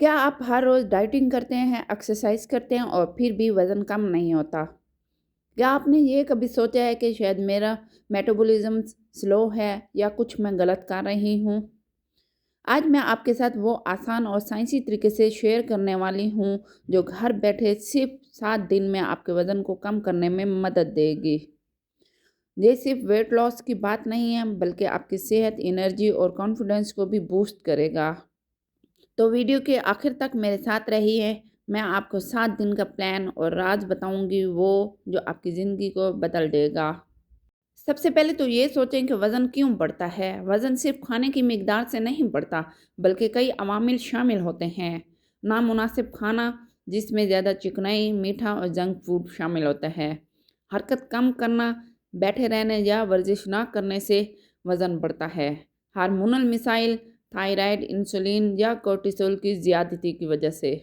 क्या आप हर रोज़ डाइटिंग करते हैं, एक्सरसाइज करते हैं और फिर भी वज़न कम नहीं होता? क्या आपने ये कभी सोचा है कि शायद मेरा मेटाबॉलिज्म स्लो है या कुछ मैं गलत कर रही हूँ? आज मैं आपके साथ वो आसान और साइंसी तरीके से शेयर करने वाली हूँ, जो घर बैठे सिर्फ़ सात दिन में आपके वज़न को कम करने में मदद देगी। ये सिर्फ़ वेट लॉस की बात नहीं है, बल्कि आपकी सेहत एनर्जी और कॉन्फिडेंस को भी बूस्ट करेगा। तो वीडियो के आखिर तक मेरे साथ रही है मैं आपको सात दिन का प्लान और राज बताऊँगी वो जो आपकी ज़िंदगी को बदल देगा। सबसे पहले तो ये सोचें कि वज़न क्यों बढ़ता है? वज़न सिर्फ़ खाने की मकदार से नहीं बढ़ता, बल्कि कई अवामिल शामिल होते हैं। नामुनासिब खाना, जिसमें ज़्यादा चिकनाई, मीठा और जंक फ़ूड शामिल होता है। हरकत कम करना, बैठे रहने या वर्जिश ना करने से वज़न बढ़ता है। हारमोनल मिसाइल थायराइड, इंसुलिन या कोर्टिसोल की ज़्यादती की वजह से।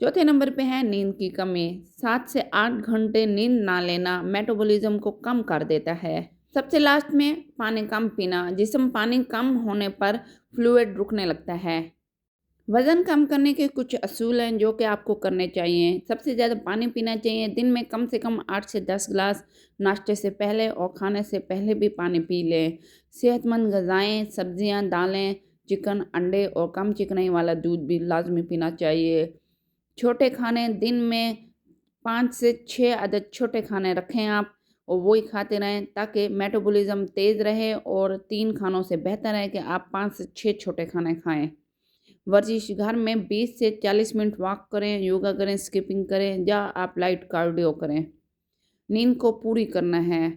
चौथे नंबर पे है नींद की कमी। सात से आठ घंटे नींद ना लेना मेटाबॉलिज्म को कम कर देता है। सबसे लास्ट में पानी कम पीना जिसम पानी कम होने पर फ्लूड रुकने लगता है। वज़न कम करने के कुछ असूल हैं जो कि आपको करने चाहिए। सबसे ज़्यादा पानी पीना चाहिए। दिन में कम से कम आठ से दस गिलास नाश्ते से पहले और खाने से पहले भी पानी पी लें। सेहतमंद गज़ाएँ, सब्ज़ियाँ, दालें, चिकन, अंडे और कम चिकनाई वाला दूध भी लाजमी पीना चाहिए। छोटे खाने दिन में पाँच से छः अदद छोटे खाने रखें आप और वही खाते रहें ताकि मेटाबॉलिज्म तेज़ रहे और तीन खानों से बेहतर है कि आप पाँच से छः छोटे खाने खाएँ। वर्जिश, घर में 20 से 40 मिनट वॉक करें योगा करें स्किपिंग करें या आप लाइट कार्डियो करें। नींद को पूरी करना है।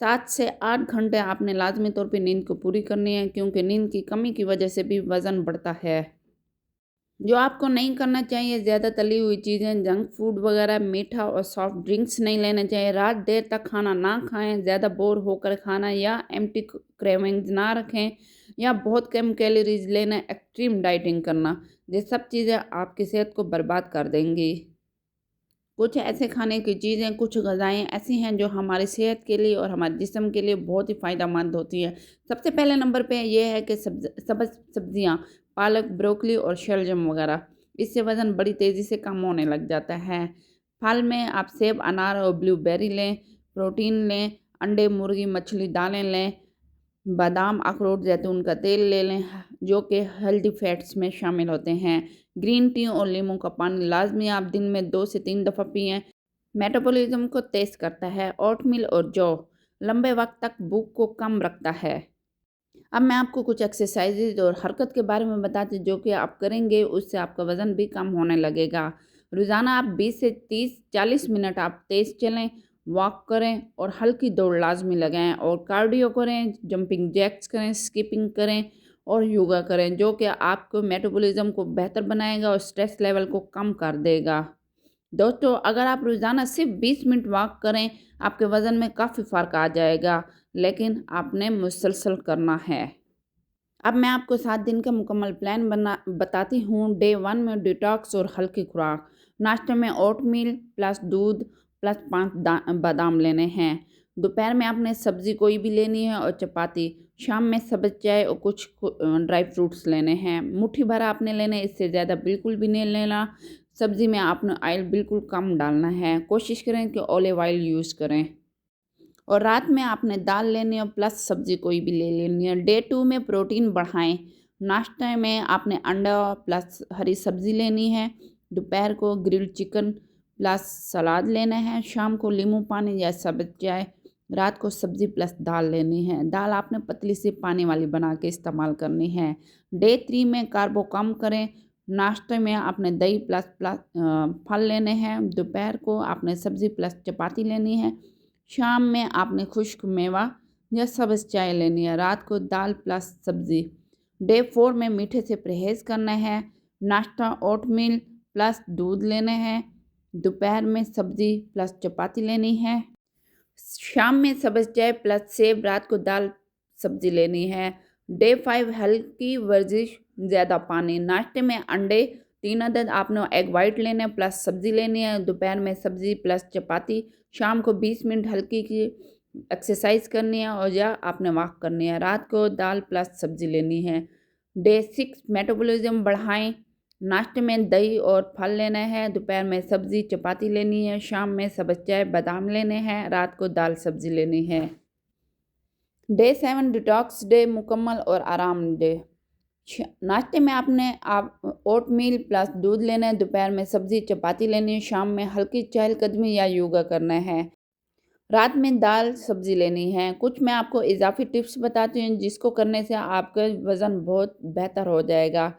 सात से आठ घंटे आपने लाजमी तौर पर नींद को पूरी करनी है क्योंकि नींद की कमी की वजह से भी वज़न बढ़ता है। जो आपको नहीं करना चाहिए, ज़्यादा तली हुई चीज़ें जंक फ़ूड वगैरह, मीठा और सॉफ्ट ड्रिंक्स नहीं लेना चाहिए। रात देर तक खाना ना खाएँ, ज़्यादा बोर होकर खाना या एम्प्टी क्रेविंग्स ना रखें। या बहुत कम कैलोरीज लेना एक्सट्रीम डाइटिंग करना, ये सब चीज़ें आपकी सेहत को बर्बाद कर देंगी। कुछ ऐसे खाने की चीज़ें, कुछ गज़ाएँ ऐसी हैं जो हमारी सेहत के लिए और हमारे जिसम के लिए बहुत ही फ़ायदेमंद होती हैं। सबसे पहले नंबर पे यह है कि सब्ज, सबज सब्ज़ियाँ, पालक, ब्रोकली और शलजम वगैरह, इससे वज़न बड़ी तेज़ी से कम होने लग जाता है। फल में आप सेब, अनार और ब्लूबेरी लें, प्रोटीन लें, अंडे, मुर्गी, मछली, दालें लें बादाम, अखरोट, जैतून का तेल ले लें, जो कि हेल्दी फैट्स में शामिल होते हैं। ग्रीन टी और लीमू का पानी लाजमी आप दिन में दो से तीन दफ़ा पिएँ। मेटाबॉलिज्म को तेज़ करता है ओटमील और जौ लंबे वक्त तक भूख को कम रखता है। अब मैं आपको कुछ एक्सरसाइजेज और हरकत के बारे में बताती जो कि आप करेंगे, उससे आपका वज़न भी कम होने लगेगा। रोज़ाना आप 20 से 30 40 मिनट आप तेज़ चलें वॉक करें और हल्की दौड़ लाजमी लगाएँ और कार्डियो करें जंपिंग जैक्स करें स्किपिंग करें और योगा करें, जो कि आपको मेटाबॉलिज्म को बेहतर बनाएगा और स्ट्रेस लेवल को कम कर देगा। दोस्तों, अगर आप रोज़ाना सिर्फ़ 20 मिनट वॉक करें, आपके वज़न में काफ़ी फ़र्क आ जाएगा, लेकिन आपने मुसलसल करना है। अब मैं आपको सात दिन का मुकम्मल प्लान बना, बताती हूँ। डे वन में डिटॉक्स और हल्की खुराक, नाश्ते में ओट मील प्लस दूध प्लस पाँच बादाम लेने हैं। दोपहर में आपने सब्ज़ी कोई भी लेनी है और चपाती। शाम में सब्ज चाय और कुछ ड्राई फ्रूट्स लेने हैं। मुट्ठी भर आपने लेने इससे ज़्यादा बिल्कुल भी नहीं लेना। सब्ज़ी में आपने ऑयल बिल्कुल कम डालना है। कोशिश करें कि ऑलिव ऑयल यूज़ करें। और रात में आपने दाल लेनी है प्लस सब्ज़ी कोई भी ले लेनी है। डे टू में प्रोटीन बढ़ाएँ। नाश्ते में आपने अंडा प्लस हरी सब्ज़ी लेनी है। दोपहर को ग्रिल्ड चिकन प्लस सलाद लेना है, शाम को नींबू पानी या सब्ज चाय रात को सब्ज़ी प्लस दाल लेनी है। दाल आपने पतली सी पानी वाली बना के इस्तेमाल करनी है। डे थ्री में कार्बो कम करें। नाश्ते में आपने दही प्लस प्लस फल लेने हैं। दोपहर को आपने सब्ज़ी प्लस चपाती लेनी है। शाम में आपने खुश्क मेवा या सब्ज़ चाय लेनी है। रात को दाल प्लस सब्ज़ी। डे फोर में मीठे से परहेज़ करना है। नाश्ता, ओटमील प्लस दूध लेने हैं। दोपहर में सब्ज़ी प्लस चपाती लेनी है। शाम में सब्ज़ चाय प्लस सेब, रात को दाल सब्ज़ी लेनी है। डे फाइव, हल्की वर्जिश, ज़्यादा पानी। नाश्ते में अंडे, तीन अदद, आपने एग वाइट लेने प्लस सब्ज़ी लेनी है। दोपहर में सब्ज़ी प्लस चपाती। शाम को बीस मिनट हल्की की एक्सरसाइज करनी है और या आपने वॉक करनी है। रात को दाल प्लस सब्ज़ी लेनी है। डे सिक्स, मेटाबॉलिज्म बढ़ाएँ। नाश्ते में दही और फल लेना है, दोपहर में सब्ज़ी, चपाती लेनी है, शाम में सबज चाय, बादाम लेने हैं, रात को दाल सब्ज़ी लेनी है। डे सेवन, डिटॉक्स डे, मुकम्मल और आराम डे। नाश्ते में आपने आप ओट मील प्लस दूध लेना है, दोपहर में सब्ज़ी, चपाती लेनी है, शाम में हल्की चहलकदमी या योगा करना है। रात में दाल सब्ज़ी लेनी है। कुछ मैं आपको इजाफी टिप्स बताती हूँ, जिसको करने से आपका वज़न बहुत बेहतर हो जाएगा।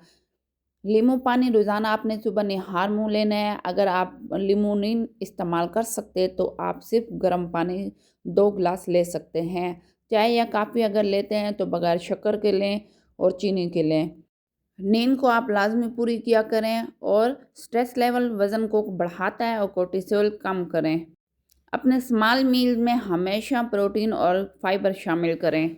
लीमू पानी रोज़ाना आपने सुबह निहार मुँह लेना है। अगर आप लीमू नहीं इस्तेमाल कर सकते तो आप सिर्फ़ गर्म पानी दो गिलास ले सकते हैं। चाय या काफ़ी अगर लेते हैं तो बगैर शक्कर के लें और चीनी के लें। नींद को आप लाजमी पूरी किया करें और स्ट्रेस लेवल वज़न को बढ़ाता है और कोर्टिसोल कम करें। अपने स्मॉल मील में हमेशा प्रोटीन और फाइबर शामिल करें।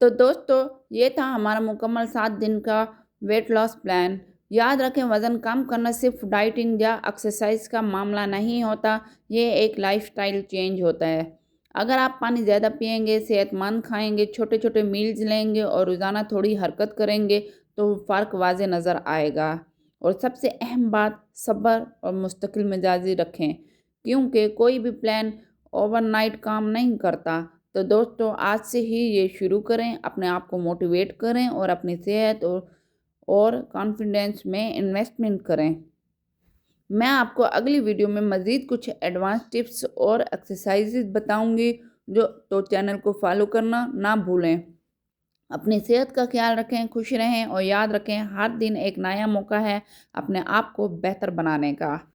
तो दोस्तों, ये था हमारा मुकम्मल सात दिन का वेट लॉस प्लान याद रखें, वज़न कम करना सिर्फ़ डाइटिंग या एक्सरसाइज का मामला नहीं होता, ये एक लाइफस्टाइल चेंज होता है। अगर आप पानी ज़्यादा पियेंगे, सेहतमंद खाएँगे छोटे छोटे मील्स लेंगे और रोज़ाना थोड़ी हरकत करेंगे तो फ़र्क वाज नज़र आएगा। और सबसे अहम बात, सब्र और मुस्तकिल मिजाजी रखें, क्योंकि कोई भी प्लान ओवरनाइट काम नहीं करता। तो दोस्तों, आज से ही ये शुरू करें, अपने आप को मोटिवेट करें और अपनी सेहत और और कॉन्फिडेंस में इन्वेस्टमेंट करें। मैं आपको अगली वीडियो में मज़ीद कुछ एडवांस टिप्स और एक्सरसाइजेज बताऊँगी, जो तो चैनल को फॉलो करना ना भूलें। अपनी सेहत का ख्याल रखें, खुश रहें और याद रखें, हर दिन एक नया मौका है अपने आप को बेहतर बनाने का।